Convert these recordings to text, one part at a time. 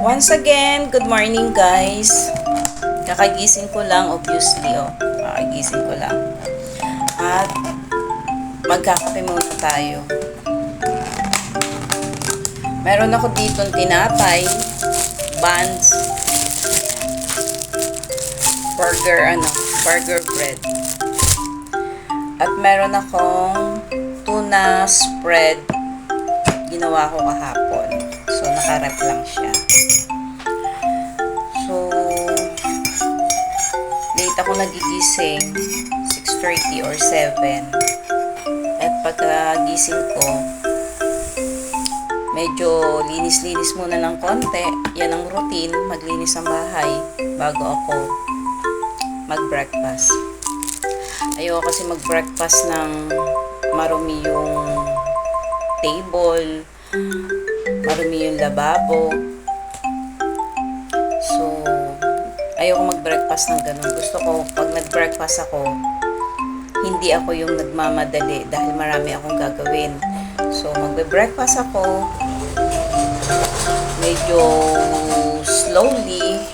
Once again, good morning guys. Kakagising ko lang, obviously, oh. Kakagising ko lang. At magkakape muna tayo. Meron ako dito tinapay, buns, burger, ano, burger bread. At meron akong tuna spread. Ginawa ko kahapon. Nakarep lang siya. So, late ako nagigising. 6.30 or 7. At pagkagising ko, medyo linis-linis muna ng konti. Yan ang routine, maglinis ng bahay bago ako mag-breakfast. Ayoko kasi mag-breakfast ng marumi yung table, marumi yung lababo. So, ayoko mag-breakfast ng ganun. Gusto ko, pag nag-breakfast ako, hindi ako yung nagmamadali dahil marami akong gagawin. So, magbe-breakfast ako, medyo slowly,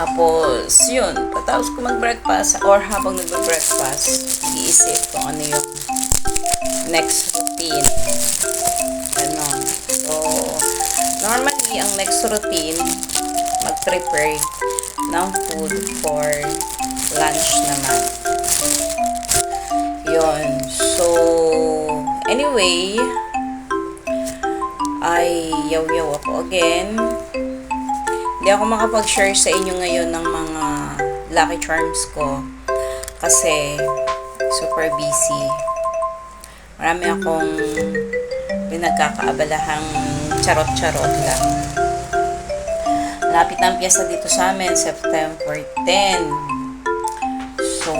tapos, yun, patapos ko mag-breakfast or habang nagbe-breakfast, iisip kung ano yung next routine. Ang next routine, mag-prepare ng food for lunch naman. Yun. So, anyway, ay yaw-yaw ako again. Hindi ako makapag-share sa inyo ngayon ng mga lucky charms ko kasi super busy. Marami akong pinagkakaabalahang charot-charot lang. Lapit ang piyesta dito sa amin, September 10. So,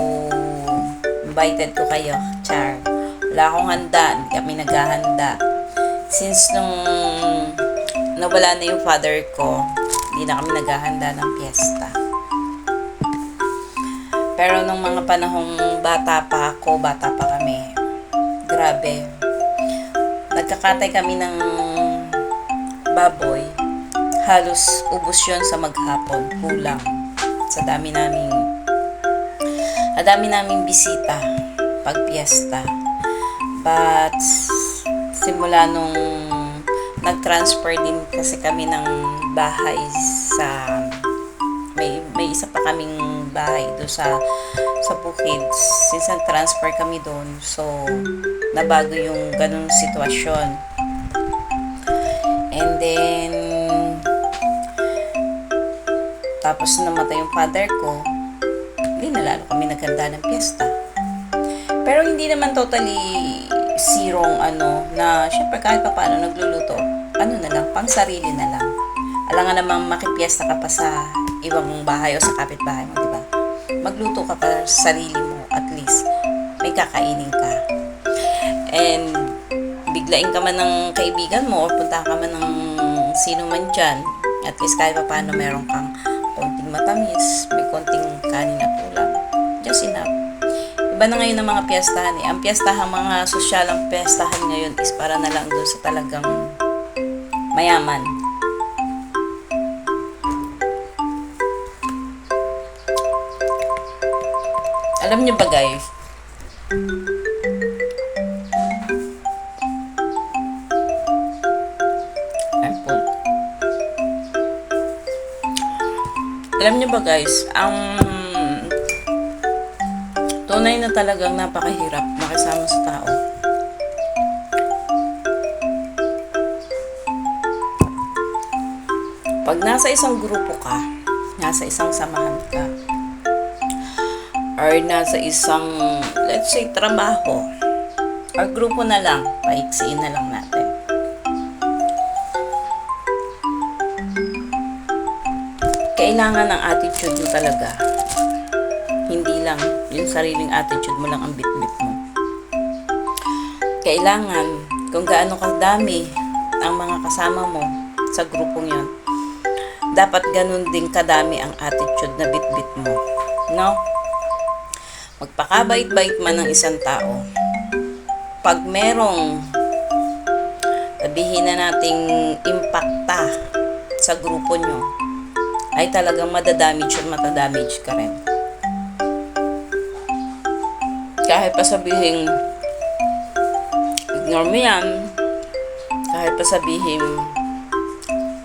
invited ko kayo, Char. Wala akong handa, hindi kami naghahanda. Since nung nawala na yung father ko, hindi na kami naghahanda ng piyesta. Pero nung mga panahong bata pa ako, bata pa kami, grabe. Nagkakatay kami ng baboy. Halos ubos yun sa maghapon. Kulang. Sa dami naming sa dami naming bisita pag piyesta. But simula nung nag-transfer din kasi kami ng bahay sa may may isa pa kaming bahay do sa sa bukid since nag-transfer kami doon so nabago yung ganung sitwasyon and then tapos namatay yung father ko hindi na lalo kami naghanda ng piyesta. Pero hindi naman totally zerong ano na syempre kahit pa paano nagluluto ano na lang pang sarili na lang. Alangan namang makipiesta ka pa sa ibang bahay o sa kapitbahay mo di ba? Magluto ka pa sa sarili mo at least may kakainin ka. And biglain ka man ng kaibigan mo or punta ka man ng sino man dyan at least kahit pa paano meron kang matamis may konting kanin at ulam just enough Iba na ngayon ang mga piyestahan eh. Ang piyestahan, mga sosyalang piyestahan ngayon is para na lang doon sa talagang mayaman. Alam niyo ba guys? Alam niyo ba guys, ang tunay na talagang napakahirap makisama sa tao. Pag nasa isang grupo ka, nasa isang samahan ka, or nasa isang, let's say, trabaho, or grupo na lang, paiksiin na lang natin. Kailangan ng attitude mo talaga hindi lang yung sariling attitude mo lang ang bitbit mo. Kailangan, kung gaano kadami ang mga kasama mo sa grupong yon, dapat ganun din kadami ang attitude na bitbit mo. No? Magpakabait-bait man ng isang tao. Pag merong sabihin na nating impacta sa grupo nyo, ay talagang madadamage at matadamage ka rin. Kahit pa sabihin, ignore mo yan, kahit pa sabihin,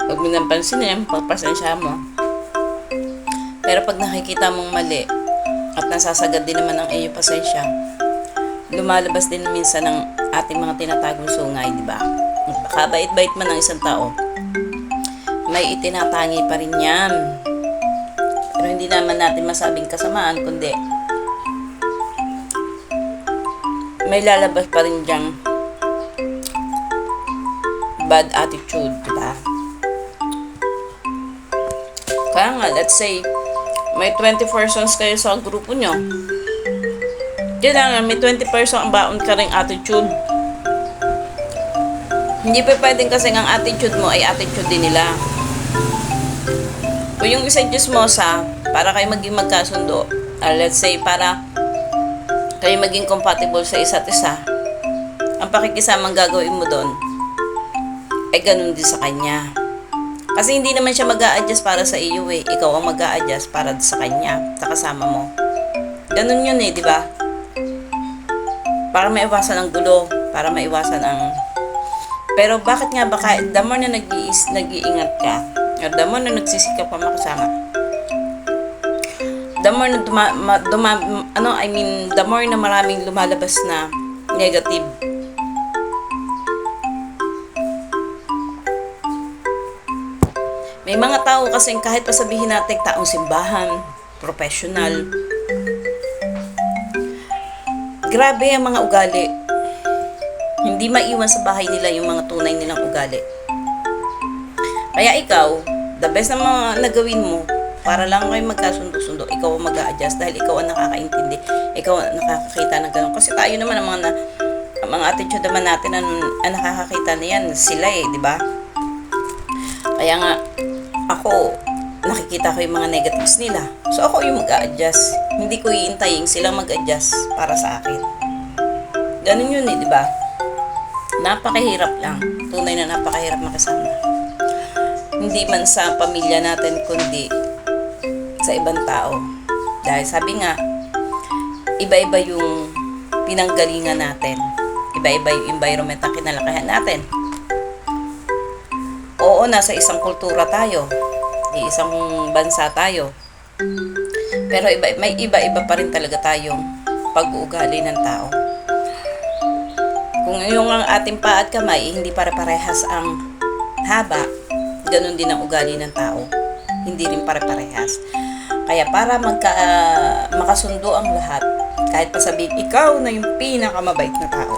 huwag mo nang pansinin, pagpasensya mo. Pero pag nakikita mong mali, at nasasagad din naman ang iyong pasensya, lumalabas din minsan ng ating mga tinatagong sungay, di ba? Kabait-bait man ng isang tao, may itinatangi pa rin yan. Pero hindi naman natin masabing kasamaan, kundi may lalabas pa rin diyang bad attitude, di? Kaya nga, let's say, may 20 persons kayo sa grupo nyo. Kailangan may 20 person ang baon ka ring attitude. Hindi pa pwedeng kasi ang attitude mo ay attitude din nila. Kung yung isa chismosa, para kayo maging magkasundo, ah, let's say, para kayo maging compatible sa isa't isa, ang pakikisamang gagawin mo doon, ay ganun din sa kanya. Kasi hindi naman siya mag adjust para sa iyo eh. Ikaw ang mag adjust para sa kanya, sa kasama mo. Ganun yun eh, di ba? Para maiwasan ang gulo, para maiwasan ang... Pero bakit nga ba kahit the more na nag-iingat ka, the more na nagsisikap ka makasama, the more na duma, ma, duma, ano, I mean, the more na maraming lumalabas na negative May mga tao kasi kahit pa sabihin natin taong simbahan, professional, grabe ang mga ugali. Hindi maiwan sa bahay nila yung mga tunay nilang ugali. Kaya ikaw, the best na mga nagawin mo, para lang kayo magkasundo-sundo, ikaw ang mag adjust dahil ikaw ang nakakaintindi, ikaw ang nakakakita ng ganun. Kasi tayo naman, ang mga, na, ang mga attitude naman natin, ang, ang nakakakita na yan, sila eh, di ba? Kaya nga, ako, nakikita ko yung mga negatives nila. So, ako yung mag adjust Hindi ko iintayin silang mag-adjust para sa akin. Ganun yun eh, di ba? Napakahirap lang. Tunay na napakahirap makasama. Hindi man sa pamilya natin, kundi sa ibang tao. Dahil sabi nga, iba-iba yung pinanggalingan natin. Iba-iba yung environment ang kinalakayan natin oo, nasa isang kultura tayo. Isang bansa tayo. Pero iba, may iba-iba pa rin talaga tayong pag-uugali ng tao. Kung yung ang ating paa at kamay, hindi pare-parehas ang haba, ganun din ang ugali ng tao. Hindi rin pare-parehas. Kaya para magka, uh, makasundo ang lahat, kahit pa sabihin, ikaw na yung pinakamabait na tao.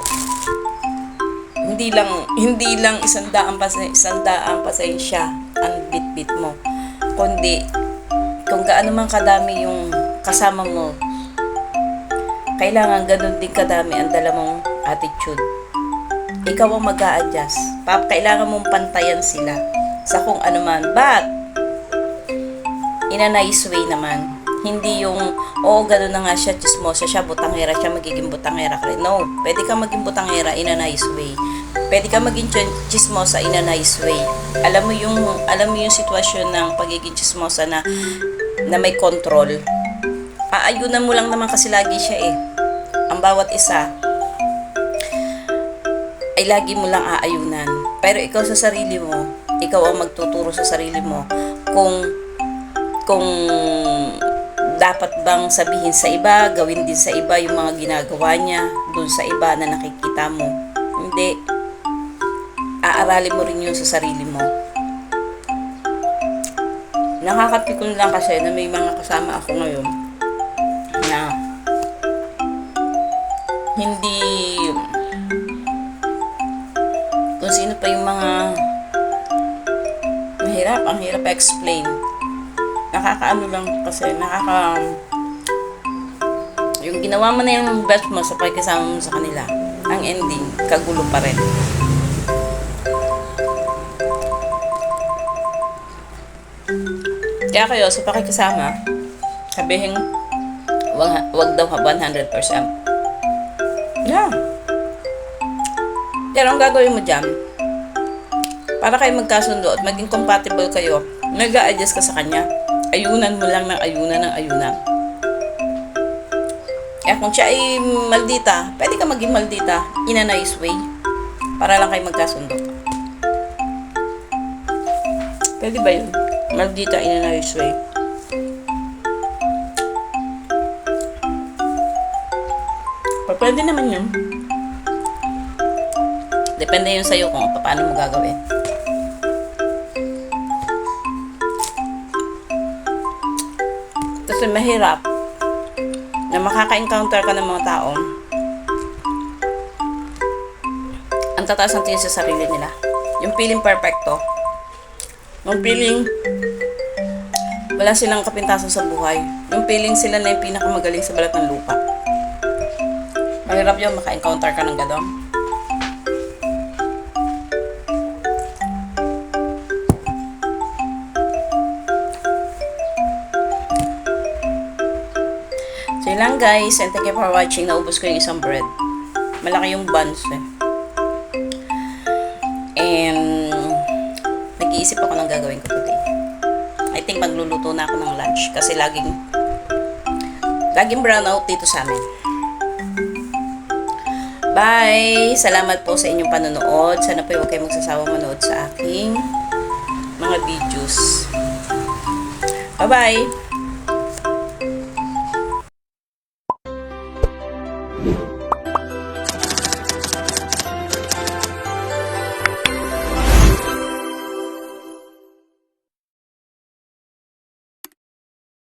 Hindi lang hindi lang isang daang pa isang daang pasensya ang bitbit mo. Kundi kung gaano man kadami yung kasama mo kailangan ganun din kadami ang dala mong attitude. Ikaw ang mag adjust kailangan mong pantayan sila sa kung ano man but in a nice way naman hindi yung, oh, gano'n na nga siya, chismosa siya, butangera siya, magiging butangera ka rin. No, pwede ka maging butangera in a nice way. Pwede ka maging chismosa in a nice way. Alam mo yung, alam mo yung sitwasyon ng pagiging chismosa na, na may control. Aayunan mo lang naman kasi lagi siya eh. Ang bawat isa, ay lagi mo lang aayunan. Pero ikaw sa sarili mo, ikaw ang magtuturo sa sarili mo kung kung dapat bang sabihin sa iba, gawin din sa iba yung mga ginagawa niya dun sa iba na nakikita mo. Hindi. Aaralin mo rin yun sa sarili mo. Nakakapikon lang kasi na may mga kasama ako ngayon na hindi kung sino pa yung mga ang hirap explain. Nakakaano lang kasi nakaka yung ginawa mo na yung best mo sa pagkasama mo sa kanila ang ending kagulo pa rin. Kaya kayo sa pakikasama sabihin wag, wag daw 100% yeah. Pero ang gagawin mo dyan Para kayo magkasundo at maging compatible kayo, mag adjust ka sa kanya. Ayunan mo lang ng ayunan ng ayunan. Kaya kung siya ay maldita, pwede ka maging maldita in a nice way. Para lang kayo magkasundo. Pwede ba yun? Maldita in a nice way. Pwede naman yun. Depende yun sa'yo kung paano mo gagawin. Kasi mahirap na makaka-encounter ka ng mga tao ang tataas ng tingin sa sarili nila. Yung feeling perfecto. Yung feeling wala silang kapintasan sa buhay. Yung feeling sila na yung pinakamagaling sa balat ng lupa. Mahirap yun, maka-encounter ka ng gadon. Yun lang guys, and thank you for watching. Naubos ko yung isang bread. Malaki yung buns eh. And nag-iisip ako ng gagawin ko today. I think magluluto na ako ng lunch kasi laging laging brown out dito sa amin. Bye! Salamat po sa inyong panonood. Sana po huwag kayo magsasawang manood sa aking mga videos. Bye-bye!